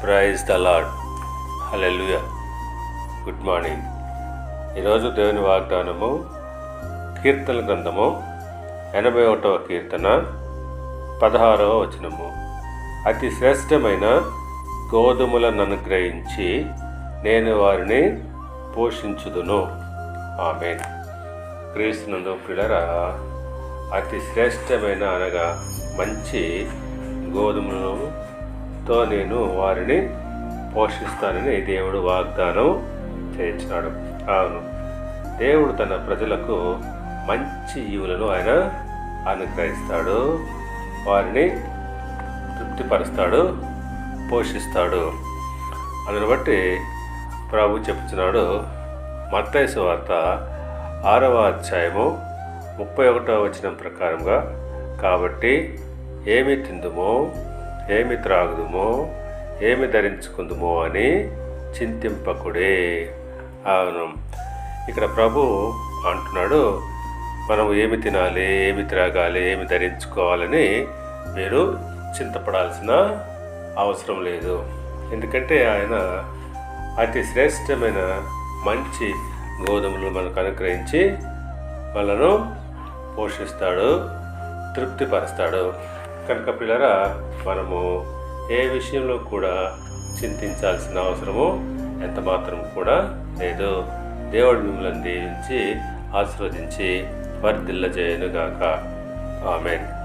Praise the Lord hallelujah good morning ఈరోజు దేవుని వాగ్దానము కీర్తన గ్రంథము ఎనభై ఒకటవ కీర్తన పదహారవ వచనము. అతి శ్రేష్టమైన గోధుమలను అనుగ్రహించి నేను వారిని పోషించుదును. ఆమె క్రీస్తునందు పిల్లరా అతి శ్రేష్టమైన అనగా మంచి తో నేను వారిని పోషిస్తానని దేవుడు వాగ్దానం చేయించినాడు. అవును. దేవుడు తన ప్రజలకు మంచి ఈవులను ఆయన అనుగ్రహిస్తాడు. వారిని తృప్తిపరుస్తాడు పోషిస్తాడు. అందును బట్టి ప్రభు చెప్తున్నాడు మత్తైసు వార్త ఆరవ అధ్యాయము ముప్పై ఒకటో వచనం ప్రకారంగా కాబట్టి ఏమి తిందుమో ఏమి త్రాగుదుమో ఏమి ధరించుకుందుమో అని చింతింపకుడే. అవును. ఇక్కడ ప్రభు అంటున్నాడు మనం ఏమి తినాలి ఏమి త్రాగాలి ఏమి ధరించుకోవాలని మీరు చింతపడాల్సిన అవసరం లేదు. ఎందుకంటే ఆయన అతి శ్రేష్టమైన మంచి గోధుమలు మనకు అనుగ్రహించి మనను పోషిస్తాడు తృప్తిపరుస్తాడు. కనుక పిల్లరా మనము ఏ విషయంలో కూడా చింతించాల్సిన అవసరము ఎంత మాత్రం కూడా లేదు. దేవుడు మిమ్మల్ని దీవించి ఆశీర్వదించి వర్ధిల్ల చేయనుగాక ఆమెన్.